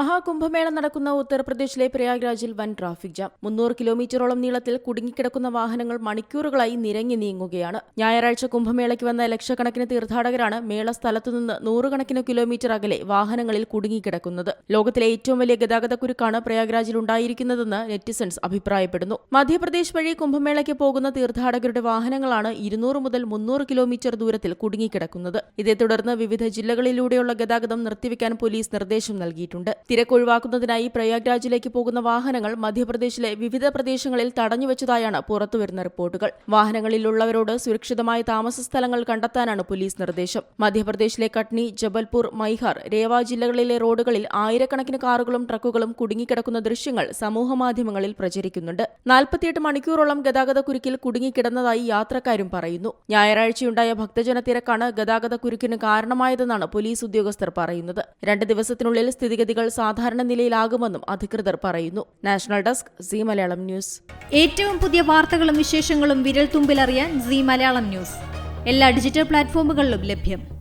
മഹാകുംഭമേള നടക്കുന്ന ഉത്തർപ്രദേശിലെ പ്രയാഗ്രാജിൽ വൻ ട്രാഫിക് ജാം. മുന്നൂറ് കിലോമീറ്ററോളം നീളത്തിൽ കുടുങ്ങിക്കിടക്കുന്ന വാഹനങ്ങൾ മണിക്കൂറുകളായി നിരങ്ങി നീങ്ങുകയാണ്. ഞായറാഴ്ച കുംഭമേളയ്ക്ക് വന്ന ലക്ഷക്കണക്കിന് തീർത്ഥാടകരാണ് മേള സ്ഥലത്തുനിന്ന് നൂറുകണക്കിന് കിലോമീറ്റർ അകലെ വാഹനങ്ങളിൽ കുടുങ്ങിക്കിടക്കുന്നത്. ലോകത്തിലെ ഏറ്റവും വലിയ ഗതാഗത കുരുക്കാണ് പ്രയാഗ്രാജിൽ ഉണ്ടായിരിക്കുന്നതെന്ന് നെറ്റിസൺസ് അഭിപ്രായപ്പെടുന്നു. മധ്യപ്രദേശ് വഴി കുംഭമേളയ്ക്ക് പോകുന്ന തീർത്ഥാടകരുടെ വാഹനങ്ങളാണ് ഇരുന്നൂറ് മുതൽ മുന്നൂറ് കിലോമീറ്റർ ദൂരത്തിൽ കുടുങ്ങിക്കിടക്കുന്നത്. ഇതേ തുടർന്ന് വിവിധ ജില്ലകളിലൂടെയുള്ള ഗതാഗതം നിർത്തിവെക്കാൻ പോലീസ് നിർദ്ദേശം നൽകിയിട്ടുണ്ട്. തിരക്കൊഴിവാക്കുന്നതിനായി പ്രയാഗ്രാജിലേക്ക് പോകുന്ന വാഹനങ്ങൾ മധ്യപ്രദേശിലെ വിവിധ പ്രദേശങ്ങളിൽ തടഞ്ഞുവച്ചതായാണ് പുറത്തുവരുന്ന റിപ്പോർട്ടുകൾ. വാഹനങ്ങളിലുള്ളവരോട് സുരക്ഷിതമായ താമസ സ്ഥലങ്ങൾ കണ്ടെത്താനാണ് പോലീസ് നിർദ്ദേശം. മധ്യപ്രദേശിലെ കട്നി ജബൽപൂർ മൈഹാർ രേവ ജില്ലകളിലെ റോഡുകളിൽ ആയിരക്കണക്കിന് കാറുകളും ട്രക്കുകളും കുടുങ്ങിക്കിടക്കുന്ന ദൃശ്യങ്ങൾ സമൂഹമാധ്യമങ്ങളിൽ പ്രചരിക്കുന്നുണ്ട്. നാൽപ്പത്തിയെട്ട് മണിക്കൂറോളം ഗതാഗത കുരുക്കിൽ കുടുങ്ങിക്കിടന്നതായി യാത്രക്കാരും പറയുന്നു. ഞായറാഴ്ചയുണ്ടായ ഭക്തജന തിരക്കാണ് ഗതാഗത കുരുക്കിന് കാരണമായതെന്നാണ് പോലീസ് ഉദ്യോഗസ്ഥർ പറയുന്നത്. രണ്ട് ദിവസത്തിനുള്ളിൽ സ്ഥിതിഗതികൾ സാധാരണ നിലയിലാകുമെന്നും അധികൃതർ പറയുന്നു. National desk Zee Malayalam news. ഏറ്റവും പുതിയ വാർത്തകളും വിശേഷങ്ങളും വിരൽ തുമ്പിലറിയാൻ സി മലയാളം ന്യൂസ്. എല്ലാ ഡിജിറ്റൽ പ്ലാറ്റ്ഫോമുകളിലും ലഭ്യം.